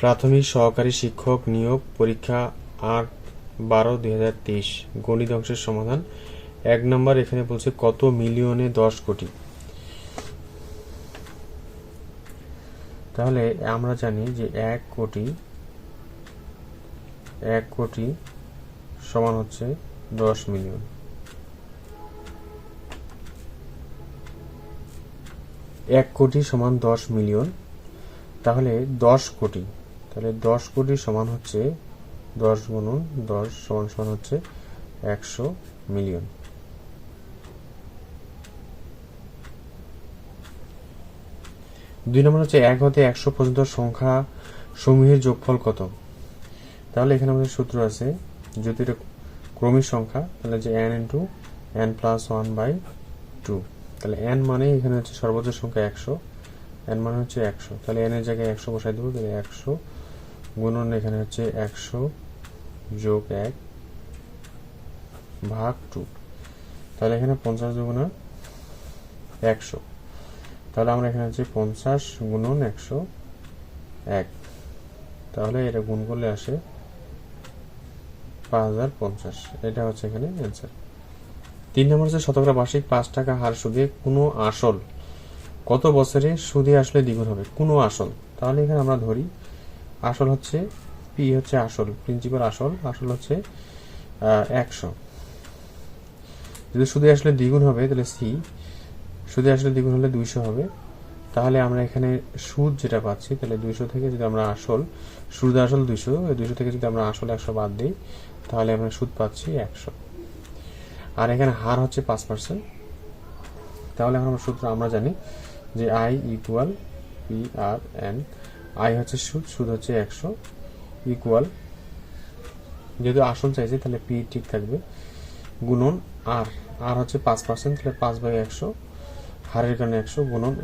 প্রাথমিক সহকারী শিক্ষক নিয়োগ পরীক্ষা আট বারো দুই হাজার তেইশ। গণিত অংশের সমাধান। এক নম্বর, এখানে বলছে কত মিলিয়নে দশ কোটি। তাহলে আমরা জানি যে এক কোটি এক কোটি সমান হচ্ছে দশ মিলিয়ন। এক কোটি সমান দশ মিলিয়ন, তাহলে দশ কোটি। তাহলে দশ কোটি সমান হচ্ছে দশ গুণন দশ সমান সমান হচ্ছে একশো মিলিয়ন। দুই নম্বর হচ্ছে এক হতে একশো পর্যন্ত সংখ্যা সমূহের যোগফল কত? তাহলে এখানে আমাদের সূত্র আছে যদি এটা ক্রমিক সংখ্যা, তাহলে যে N into N plus one by two তাহলে এন মানে এখানে হচ্ছে সর্বোচ্চ সংখ্যা একশো এন মানে হচ্ছে একশো। তাহলে এন এর জায়গায় একশো বসাই দেবো, তাহলে একশো গুণন এখানে হচ্ছে একশো যোগ এক ভাগ টু। তাহলে এখানে পঞ্চাশ দুগুণা একশো। তাহলে আমরা এখানে হচ্ছে পঞ্চাশ গুণন একশো এক। তাহলে এটা গুণ করলে আসে পাঁচ হাজার পঞ্চাশ। এটা হচ্ছে এখানে অ্যান্সার তিন নম্বর হচ্ছে শতকরা বার্ষিক পাঁচ টাকা হার সুদে কোনো আসল কত বছরে সুদে আসলে দ্বিগুণ হবে? কোনো আসল। তাহলে এখানে আমরা ধরি আসল হচ্ছে পি হচ্ছে আসল প্রিন্সিপাল আসল আসল হচ্ছে একশো। যদি সুদে আসলে দ্বিগুণ হবে, তাহলে সি সুদে আসলে দ্বিগুণ হলে দুইশো হবে। তাহলে আমরা এখানে সুদ যেটা পাচ্ছি, তাহলে দুইশো থেকে যদি আমরা আসল, সুদ আসল দুইশো দুইশো থেকে যদি আমরা আসল একশো বাদ দিই, তাহলে আমরা সুদ পাচ্ছি একশো। আর এখানে হার হচ্ছে পাঁচ পার্সেন্ট। তাহলে এখন আমরা সূত্র আমরা জানি যে I equal P R N I হচ্ছে সুদ সুদ হচ্ছে একশো ইকুয়াল যেহেতু আসল চাইছে, তাহলে পি ঠিক থাকবে। গুণন আর আর হচ্ছে পাঁচ পার্সেন্ট তাহলে পাঁচ বাই একশো, হারের কারণে একশো, গুণন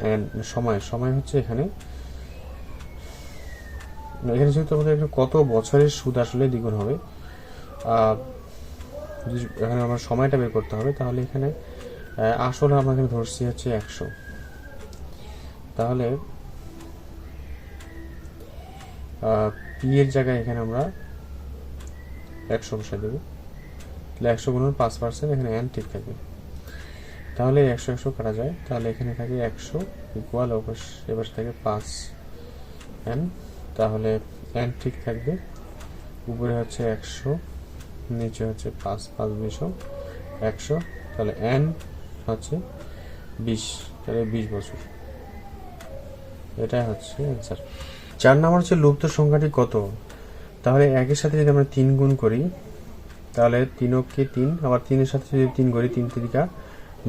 সময়। সময় হচ্ছে এখানে। এখানে যেহেতু আমাদের কত বছরের সুদ আসলে দ্বিগুণ হবে এখানে আমার সময়টা বের করতে হবে, তাহলে এখানে আসলে আমরা এখানে ধরছি হচ্ছে একশো। তাহলে পি এর জায়গায় এখানে আমরা একশো বসাই দেবো। তাহলে একশো গুণন পাঁচ পার্সেন্ট এখানে এন ঠিক থাকবে। তাহলে একশো একশো কাটা যায়। তাহলে এখানে থাকে একশো ইকুয়াল এবার থাকে পাঁচ এন তাহলে এন ঠিক থাকবে। উপরে হচ্ছে একশো, নিচে হচ্ছে পাঁচ পাঁচ দুইশো, একশো। তাহলে এন হচ্ছে বিশ। তাহলে বিশ বছর। এটাই হচ্ছে অ্যান্সার চার নম্বর হচ্ছে লুপ্ত সংখ্যাটি কত? তাহলে একের সাথে যদি আমরা তিন গুণ করি, তাহলে তিনকে তিন, আবার তিনের সাথে যদি তিন করি তিন তিরিকা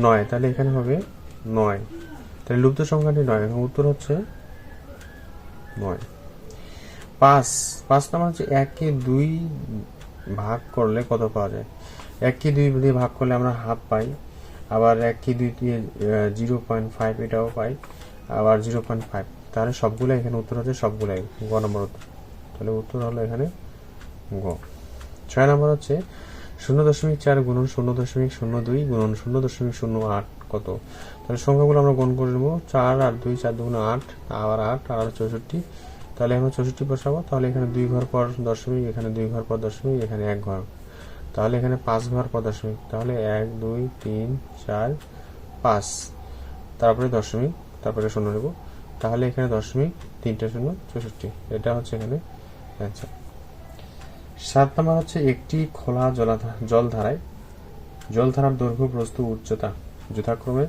নয়, তাহলে এখানে হবে নয়। তাহলে লুপ্ত সংখ্যাটি নয় উত্তর হচ্ছে নয়। পাঁচ পাঁচ নাম্বার হচ্ছে এককে দুই ভাগ করলে কত পাওয়া যায়? এককে দুই দিয়ে ভাগ করলে আমরা হাফ পাই, আবার এককে দুই দিয়ে জিরো পয়েন্ট ফাইভ এটাও পাই, আবার জিরো পয়েন্ট ফাইভ। তাহলে সবগুলো এখানে উত্তর হচ্ছে সবগুলাই, গ নম্বর উত্তর। তাহলে উত্তর হলো এখানে গ। ছয় নম্বর হচ্ছে শূন্য দশমিক চার গুণন শূন্য দশমিক শূন্য দুই গুণন শূন্য দশমিক শূন্য আট কত? তাহলে সংখ্যাগুলো আমরা গুণ করে নেব। চার আর দুই, চার, দুগুণ আট, আবার আট আর চৌষট্টি। তাহলে আমরা চৌষট্টি বসাবো। তাহলে এখানে দুই ঘর পর দশমিক, এখানে দুই ঘর পর দশমিক, এখানে এক ঘর। তাহলে এখানে পাঁচ ঘর পর দশমিক। তাহলে এক, দুই, তিন, চার, পাঁচ। তারপরে দশমিক, তারপরে শূন্য নেব। তাহলে এখানে দশমিক তিনটে শূন্য, চৌষট্টি। এটা হচ্ছে এখানে সাত নম্বর হচ্ছে একটি খোলা জলাধার জলধারায় জলধারার দৈর্ঘ্য প্রস্থ উচ্চতা যথাক্রমে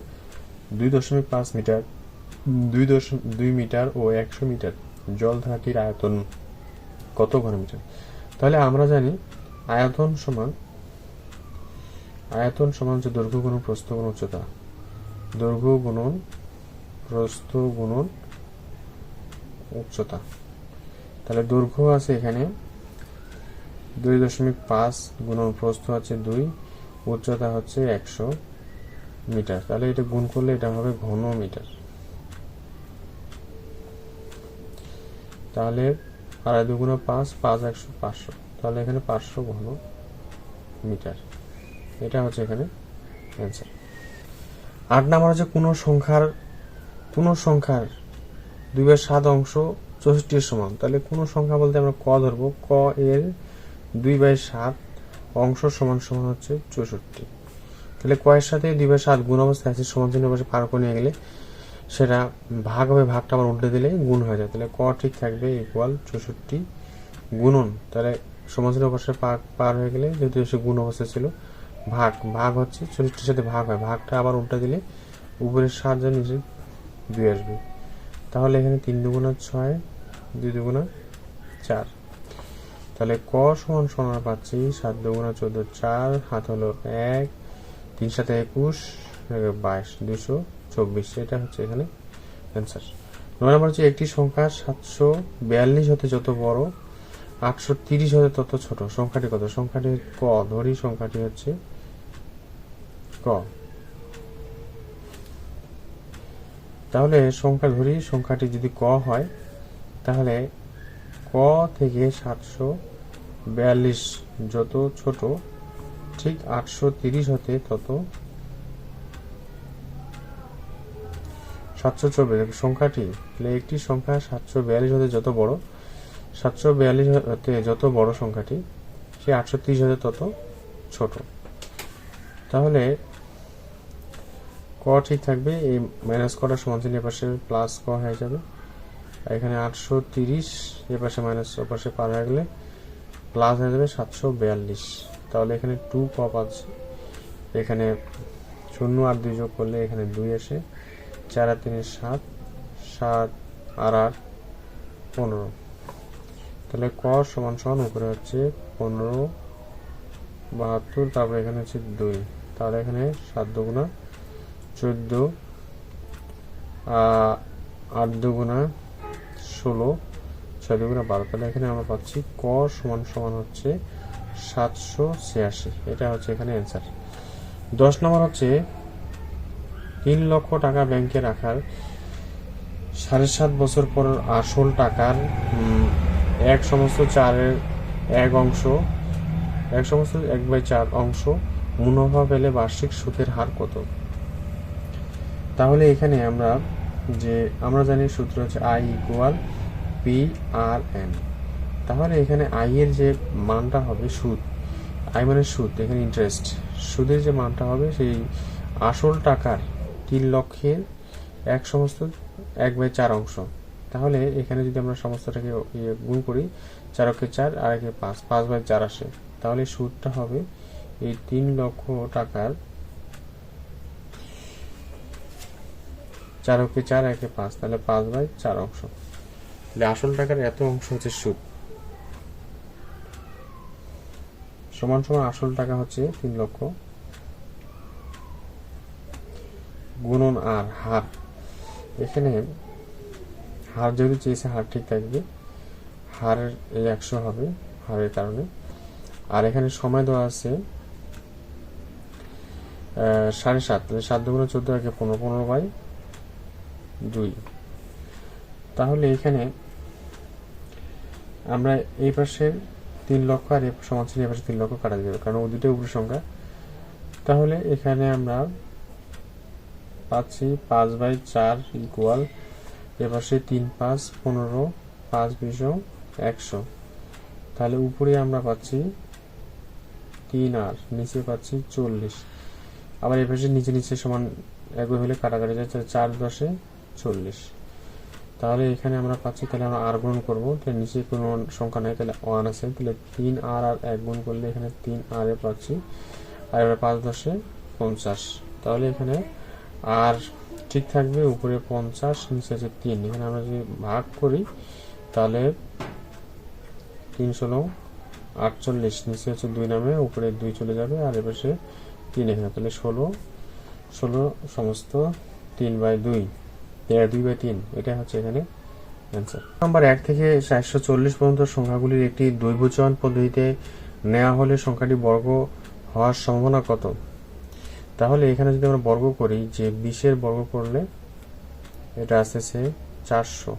দুই দশমিক পাঁচ মিটার, দুই দশমিক দুই মিটার ও একশো মিটার জলধারাটির আয়তন কত ঘনমিটার তাহলে আমরা জানি আয়তন সমান আয়তন সমান হচ্ছে দৈর্ঘ্য গুণন প্রস্থ গুণ উচ্চতা। দৈর্ঘ্য গুণন প্রস্থ গুণন উচ্চতা তাহলে দৈর্ঘ্য আছে এখানে। দুই দশমিক পাঁচ গুণন প্রস্থ আছে দুই, উচ্চতা হচ্ছে একশো মিটার। তাহলে এটা গুণ করলে এটা হবে ঘন মিটার। তাহলে আড়াই দুগুণ পাঁচ পাঁচ একশো পাঁচশো। তাহলে এখানে পাঁচশো ঘন মিটার। এটা হচ্ছে এখানে অ্যান্সার আট নাম্বার হচ্ছে কোনো সংখ্যার কোনো সংখ্যার দুইয়ের সাত অংশ চৌষট্টির সমান। তাহলে কোন সংখ্যা বলতে আমরা ক ধরবো। ক এর দুই বাই সাত অংশ সমান সমান হচ্ছে চৌষট্টি। তাহলে কয়ের সাথে দুই বাই সাত গুণ অবস্থায় আছে সমান চিহ্ন পাশে পার করে নিয়ে গেলে সেটা ভাগ হবে, ভাগটা আবার উল্টে দিলে গুণ হয়ে যায়। তাহলে ক ঠিক থাকবে ইকুয়াল চৌষট্টি গুণন। তাহলে সমান চিহ্ন পাশে পার হয়ে গেলে যেহেতু সে গুণ অবস্থা ছিল, ভাগ ভাগ হচ্ছে চল্লিশটির সাথে ভাগ হয়। ভাগটা আবার উল্টে দিলে উপরের সাত যায় নিচে দুই আসবে। তাহলে এখানে তিন দুগুণা ছয়, দুই দুগুণা চার। তাহলে ক সমান সমান পাচ্ছি সাত দুগুণা চোদ্দ চার, হাত হলো এক, তিন সাথে একুশ বাইশ দুশো চব্বিশ। এটা হচ্ছে এখানে অ্যান্সার নয় নম্বর হচ্ছে একটি সংখ্যা সাতশো বিয়াল্লিশ হতে যত বড়, আটশো তিরিশ হতে তত ছোট। সংখ্যাটি কত? সংখ্যাটি ক। ধরি সংখ্যাটি হচ্ছে ক। তাহলে সংখ্যা ধরি, সংখ্যাটি যদি ক হয়, তাহলে ক থেকে সাতশো বিয়াল্লিশ যত ছোট, ঠিক আটশো তিরিশ হতে তত সাতশো চব্বিশ। সংখ্যাটি, তাহলে একটি সংখ্যা সাতশো বিয়াল্লিশ হতে যত বড়, সাতশো বিয়াল্লিশ হতে যত বড় সংখ্যাটি, সে আটশো তিরিশ হতে তত ছোট। তাহলে ক ঠিক থাকবে, এই মাইনাস কটা সমান চিহ্ন পাশে প্লাস ক হয়ে যাবে। এখানে আটশো তিরিশ এ পাশে মাইনাস ও পাশে পার হয়ে গেলে প্লাস হয়ে যাবে সাতশো বিয়াল্লিশ। তাহলে এখানে টু ক পাচ্ছি। এখানে শূন্য আর দুই যোগ করলে এখানে দুই আসে। চার আর তিনে সাত সাত আর আট পনেরো। তাহলে ক সমান সমান উপরে হচ্ছে পনেরো, বাহাত্তর, তারপরে এখানে হচ্ছে দুই। তাহলে এখানে সাত দুগুণা চোদ্দ আট দুগুণা ষোলো, ছয় দুগুণা বারো। তাহলে এখানে আমরা পাচ্ছি ক সমান সমান হচ্ছে সাতশো ছিয়াশি। এটা হচ্ছে এখানে অ্যান্সার দশ নম্বর হচ্ছে তিন লক্ষ টাকা ব্যাংকে রাখার সাড়ে সাত বছর পর আসল টাকার এক সমস্ত চারের এক অংশ, এক সমস্ত এক বাই চার অংশ মুনাফা পেলে বার্ষিক সুদের হার কত? তাহলে এখানে আমরা যে, আমরা জানি সূত্র হচ্ছে I equal P R N তাহলে এখানে আই এর যে মানটা হবে সুদ আই মানে সুদ, এখানে ইন্টারেস্ট সুদের যে মানটা হবে সেই আসল টাকার তিন লক্ষের এক সমস্ত, এক বাই চার অংশ। তাহলে এখানে যদি আমরা সমস্তটাকে ইয়ে গুণ করি, চার চারকে চার, আর একে পাঁচ পাঁচ বাই চার আসে। তাহলে সুদটা হবে এই তিন লক্ষ টাকার চারকে চার, একে পাঁচ, তাহলে পাঁচ বাই চার অংশ। তাহলে আসল টাকার এত অংশ হচ্ছে সুদ। সমান সমান আসল টাকা হচ্ছে তিন লক্ষ গুণন আর হার। এখানে হার যদি চেয়েছে, হার ঠিক থাকবে। হারের এই একশো হবে, হারের কারণে। আর এখানে সময় দেওয়া আছে সাড়ে সাত। তাহলে সাত দুগুণে চোদ্দ একে পনেরো পনেরো বাই দুই। তাহলে এখানে আমরা এই পাশে তিন লক্ষ আর সমান চিহ্ন পাশে তিন লক্ষ কাটা যাবে, কারণ ও দুটো উপরে সংখ্যা। তাহলে এখানে আমরা পাচ্ছি পাঁচ বাই চার ইকুয়াল এপাশে তিন পাঁচ পনেরো, পাঁচ বিশ একশো। তাহলে উপরে আমরা পাচ্ছি তিন আর, নিচে পাচ্ছি চল্লিশ। আবার এপাশে নিচে নিচে সমান একবার হলে কাটাকাটি যায়, তাহলে চার দশে চল্লিশ। তাহলে এখানে আমরা পাচ্ছি, তাহলে আমরা আর গুণ করব। তাহলে নিচে কোনো সংখ্যা নেই, তাহলে ওয়ান আছে। তাহলে তিন আর আর এক গুণ করলে এখানে তিন আর এ পাচ্ছি। আর এবার পাঁচ দশে পঞ্চাশ। তাহলে এখানে আর ঠিক থাকবে উপরে পঞ্চাশ, নিচে আছে তিন। এখানে আমরা যদি ভাগ করি, তাহলে তিন ষোলো, আটচল্লিশ, নিচে হচ্ছে দুই নামে, উপরে দুই চলে যাবে, আর এপাশে তিন এখানে। তাহলে ষোলো ষোলো সমস্ত তিন বাই দুই। এ, দুই বাই তিন এটা হচ্ছে এখানে অ্যান্সার নাম্বার এক থেকে চারশো চল্লিশ পর্যন্ত সংখ্যাগুলির একটি দৈবচয়ন পদ্ধতিতে নেওয়া হলে সংখ্যাটি বর্গ হওয়ার সম্ভাবনা কত? তাহলে এখানে যদি আমরা বর্গ করি যে বিশের বর্গ করলে এটা আসতেছে চারশো।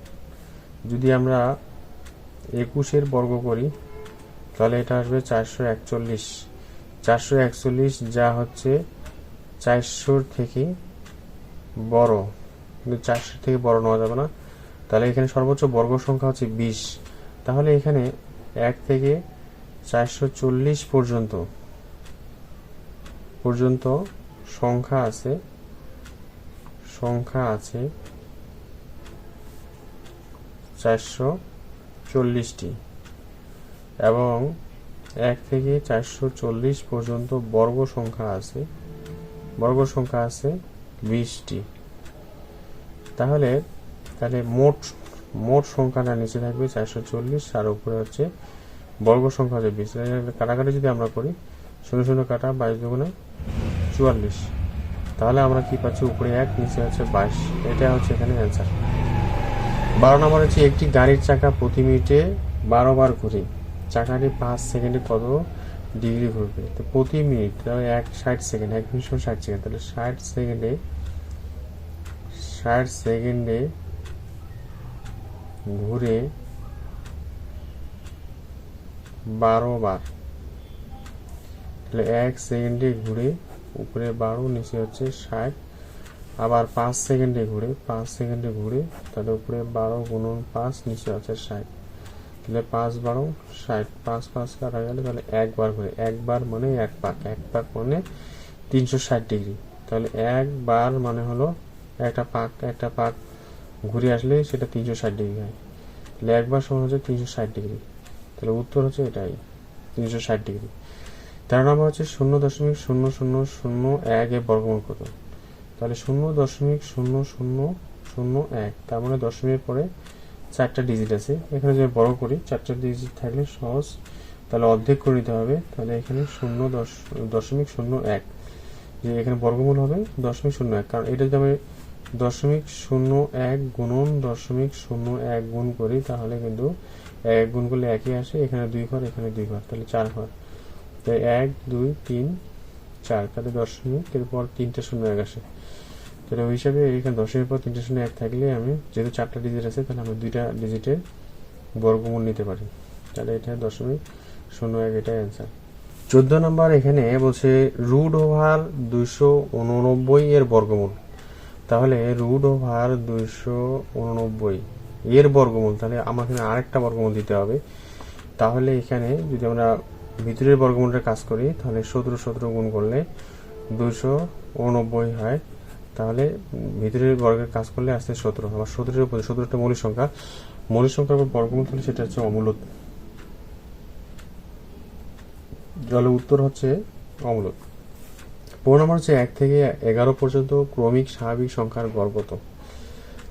যদি আমরা একুশের বর্গ করি তাহলে এটা আসবে চারশো একচল্লিশ। চারশো একচল্লিশ যা হচ্ছে চারশোর থেকে বড়। কিন্তু চারশোর থেকে বড় নেওয়া যাবে না। তাহলে এখানে সর্বোচ্চ বর্গ সংখ্যা হচ্ছে বিশ। তাহলে এখানে এক থেকে চারশো চল্লিশ পর্যন্ত পর্যন্ত সংখ্যা আছে সংখ্যা আছে চারশো চল্লিশটি। এবং এক থেকে চারশো চল্লিশ পর্যন্ত বর্গ সংখ্যা আছে, বর্গ সংখ্যা আছে বিশটি। তাহলে তাহলে মোট মোট সংখ্যাটা নিচে থাকবে চারশো চল্লিশ, আর উপরে হচ্ছে বর্গ সংখ্যা হচ্ছে বিশ। কাটাকাটি যদি আমরা করি, শূন্য শূন্য কাটা বাইশ দুগুণে চুয়াল্লিশ, তাহলে আমরা কি পাচ্ছি? উপরে এক, নিচে হচ্ছে বাইশ। এটা হচ্ছে এখানে অ্যান্সার বারো নম্বর হচ্ছে একটি গাড়ির চাকা প্রতি মিনিটে বারো বার ঘুরে। চাকাটি পাঁচ সেকেন্ডে কত ডিগ্রি ঘুরবে? তো প্রতি মিনিট এক ষাট সেকেন্ড, এক মিনিট ষাট সেকেন্ড। তাহলে ষাট সেকেন্ডে ষাট সেকেন্ডে ঘুরে বারো বার। তাহলে এক সেকেন্ডে ঘুরে উপরে বারো, নিচে হচ্ছে ষাট। আবার পাঁচ সেকেন্ডে ঘুরে, পাঁচ সেকেন্ডে ঘুরে তাহলে উপরে বারো গুণন পাঁচ, নিচে হচ্ছে ষাট। তাহলে পাঁচ বারো, ষাট। পাঁচ পাঁচ কাটা গেলে তাহলে একবার ঘুরে। একবার মানে এক পাক এক পাক মানে তিনশো ষাট ডিগ্রি। তাহলে একবার মানে হলো একটা পাক একটা পাক ঘুরে আসলে সেটা তিনশো ষাট ডিগ্রি হয়। তাহলে একবার সমান হচ্ছে তিনশো ষাট ডিগ্রি। তাহলে উত্তর হচ্ছে এটাই, তিনশো ষাট ডিগ্রি। তেরো নম্বর হচ্ছে শূন্য দশমিক শূন্য শূন্য শূন্য এক এর বর্গমূল কত? তাহলে শূন্য দশমিক শূন্য শূন্য শূন্য এক, তার মানে দশমিকের পরে চারটা ডিজিট আছে। এখানে যদি বড় করি, চারটা ডিজিট থাকলে সহজ। তাহলে অর্ধেক করে নিতে হবে, তাহলে এখানে শূন্য দশ, দশমিক শূন্য এক। যে এখানে বর্গমূল হবে দশমিক শূন্য এক, কারণ এটা যদি আমি দশমিক শূন্য এক গুণন দশমিক শূন্য এক গুণ করি, তাহলে কিন্তু এক গুণ করলে একই আসে, এখানে দুই ঘর, এখানে দুই ঘর, তাহলে চার ঘর। তাই এক, দুই, তিন, চার, তাহলে দশমিক, এরপর তিনটে শূন্য এক আসে। তাহলে ওই হিসাবে এখানে দশের পর তিনটে শূন্য এক থাকলে আমি যেহেতু চারটা ডিজিট আছে, তাহলে আমি দুইটা ডিজিটের বর্গমূল নিতে পারি। তাহলে এটা দশমিক শূন্য এক এটাই অ্যান্সার চোদ্দ নম্বর এখানে বলছে রুট ওভার দুইশো উননব্বই এর বর্গমূল। তাহলে রুট ওভার দুইশো উননব্বই। এর বর্গমূল, তাহলে আমাকে আরেকটা বর্গমূল দিতে হবে। তাহলে এখানে যদি আমরা ভিতরের বর্গমূলটা কাজ করি, তাহলে সতেরো সতেরো গুণ করলে দুশো উননব্বই হয়। তাহলে ভিতরের বর্গের কাজ করলে আসছে সতেরো। আবার সতেরোর উপরে, সতেরোটা মৌলিক সংখ্যা। মৌলিক সংখ্যার উপর বর্গমূল হলে সেটা হচ্ছে অমূলত। তাহলে উত্তর হচ্ছে অমূলত। পনেরো নম্বর হচ্ছে এক থেকে এগারো পর্যন্ত ক্রমিক স্বাভাবিক সংখ্যার গড় কত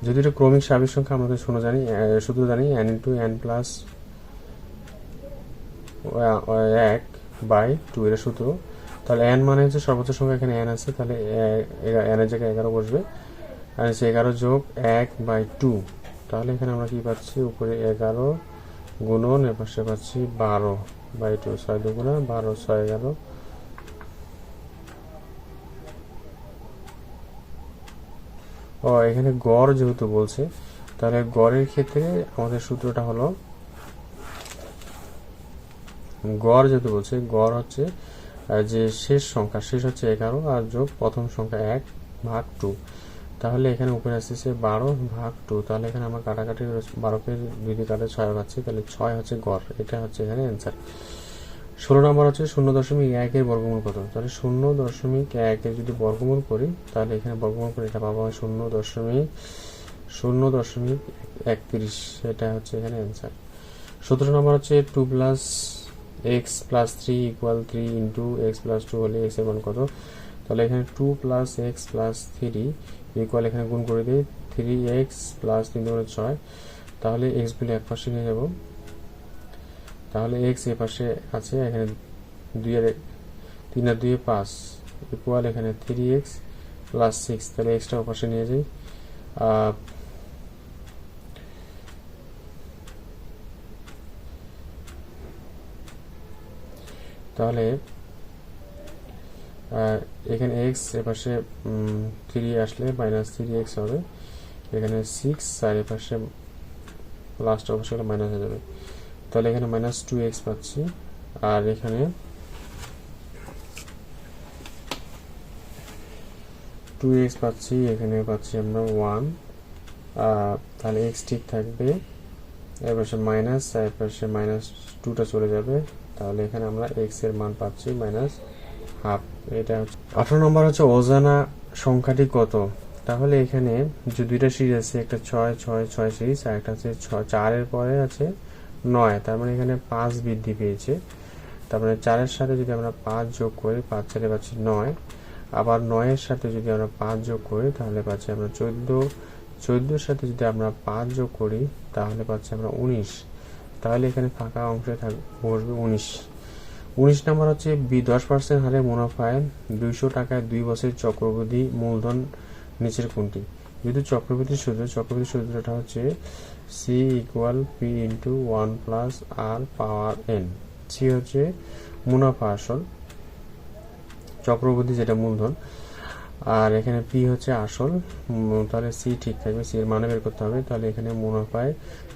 যদি এটা ক্রমিক স্বাভাবিক সংখ্যা আমাদের শুনে জানি শুধু জানি এন ইন্টু এন প্লাস এক বাই টু এর সূত্র। তাহলে এন মানে হচ্ছে সর্বোচ্চ সংখ্যা, এখানে এন আছে, তাহলে এন এর জায়গায় এগারো বসবে। আর হচ্ছে এগারো যোগ এক বাই টু তাহলে এখানে আমরা কি পাচ্ছি? উপরে এগারো গুণন, এপাশে পাচ্ছি বারো বাই টু ছয় দুগুণা, বারো, ছয় এগারো। এখানে গড় যেহেতু বলছে, তাহলে গড়ের ক্ষেত্রে আমাদের সূত্রটা হলো, গড় যেহেতু বলছে, গড় হচ্ছে যে শেষ সংখ্যা, শেষ হচ্ছে এগারো আর যোগ প্রথম সংখ্যা এক ভাগ টু। তাহলে এখানে উপরে আসতেছে বারো ভাগ টু, তাহলে এখানে আমার কাটাকাটি বারোকে দুই দিয়ে কাটে ছয় পাচ্ছি তাহলে ছয় হচ্ছে গড়, এটা হচ্ছে এখানে অ্যান্সার ষোলো নম্বর হচ্ছে শূন্য দশমিক একের বর্গমূল কত? তাহলে শূন্য দশমিক একের যদি বর্গমূল করি, তাহলে এখানে বর্গমূল করে এটা পাবো শূন্য দশমিক শূন্য দশমিক একত্রিশ। এটা হচ্ছে এখানে অ্যান্সার সতেরো নম্বর হচ্ছে two plus X plus three equal three into X plus two হলে এক্সের মান কত? তাহলে এখানে two plus X plus three equal এখানে গুণ করে দিই থ্রি এক্স প্লাস তিন ছয়। তাহলে এক্সগুলো এক পাশে নিয়ে যাব। তাহলে এক্স এ পাশে আছে, এখানে দুই আর তিন আর দুই পাঁচ ইকুয়াল এখানে থ্রি এক্স প্লাস সিক্স তাহলে এক্সটা পাশে নিয়ে যাই। তাহলে এখানে এক্স এপাশে থ্রি আসলে মাইনাস থ্রি এক্স হবে। এখানে সিক্স আর এপাশে লাস্ট অবশ্যই মাইনাস হয়ে যাবে। তাহলে এখানে মাইনাস টু এক্স পাচ্ছি। আর এখানে টু এক্স পাচ্ছি, এখানে পাচ্ছি আমরা ওয়ান তাহলে এক্স ঠিক থাকবে। এর পাশে মাইনাস এর পাশে মাইনাস টুটা চলে যাবে। তাহলে এখানে আমরা এক্সের মান পাচ্ছি মাইনাস হাফ এটা হচ্ছে আঠারো নম্বর হচ্ছে অজানা সংখ্যাটি কত? তাহলে এখানে যে দুইটা সিরিজ আছে, একটা ছয় ছয় ছয় সিরিজ আর একটা হচ্ছে ছয় চারের পরে আছে নয়, তার মানে এখানে পাঁচ বৃদ্ধি পেয়েছে। তার মানে চারের সাথে যদি আমরা পাঁচ যোগ করি, পাঁচ চারে পাচ্ছি নয়। আবার নয়ের সাথে যদি আমরা পাঁচ যোগ করি, তাহলে পাচ্ছি আমরা চোদ্দ। চোদ্দোর সাথে যদি আমরা পাঁচ যোগ করি, তাহলে পাচ্ছি আমরা উনিশ। তাহলে এখানে ফাঁকা অংশে থাকবে বসবে উনিশ। উনিশ নাম্বার হচ্ছে বি, দশ পার্সেন্ট হারে মুনাফায় দুইশো টাকায় দুই বছরের চক্রবৃদ্ধি মূলধন নিচের কোনটি? যেহেতু চক্রবৃদ্ধি সূত্র, চক্রবৃদ্ধি সূত্রটা হচ্ছে C equal P into one plus R power N C হচ্ছে মুনাফা আসল চক্রবর্তী যেটা মূলধন। আর এখানে পি হচ্ছে আসল তাহলে সি ঠিক থাকবে সি এর মানে বের করতে হবে। তাহলে এখানে মুনাফায়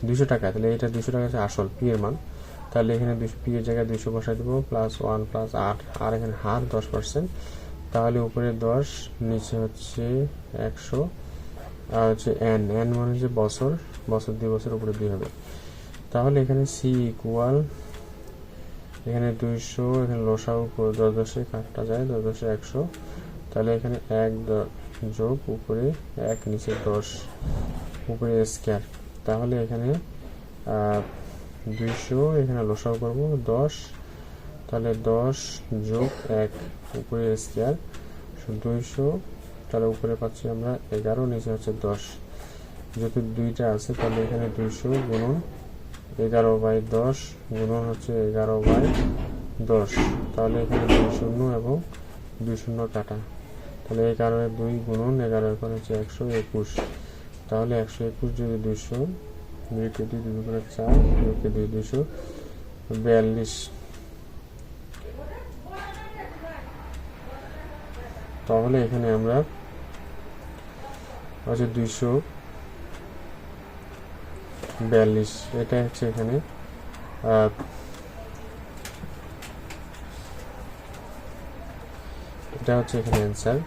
দুশো টাকা, তাহলে এটা দুশো টাকা হচ্ছে আসল পি এর মান। তাহলে এখানে দুশো পি এর জায়গায় দুশো বসাই দেবো প্লাস ওয়ান প্লাস আট আর এখানে হার দশ পার্সেন্ট তাহলে উপরে দশ, নিচে হচ্ছে একশো, আর হচ্ছে এন এন মানে হচ্ছে বছর বছর, দুই বছর উপরে দুই হবে। তাহলে এখানে সি ইকুয়াল এখানে দুইশো, এখানে লসাও দশ দশে কাটটা যায় দশ দশে একশো। তাহলে এখানে এক যোগ উপরে এক, নিচে দশ, উপরে স্কোয়ার তাহলে এখানে দুইশো, এখানে লসাও করব, দশ। তাহলে দশ যোগ এক, উপরে স্কোয়ার দুইশো, তাহলে উপরে পাচ্ছি আমরা এগারো, নিচে হচ্ছে দশ। যেহেতু দুইটা আছে, তাহলে এখানে দুইশো গুণন এগারো বাই দশ গুণন হচ্ছে এগারো বাই দশ। তাহলে এখানে দুই শূন্য এবং দুই শূন্য কাটা। তাহলে এগারো দুই গুণন এগারো এখন হচ্ছে একশো একুশ। তাহলে একশো একুশ যদি দুইশো দুইকে দুই দুই করে চার দুইকে দুই দুইশো বিয়াল্লিশ। তাহলে এখানে আমরা হচ্ছে দুইশো বিয়াল্লিশ এটা হচ্ছে এখানে। এটা হচ্ছে এখানে অ্যান্সার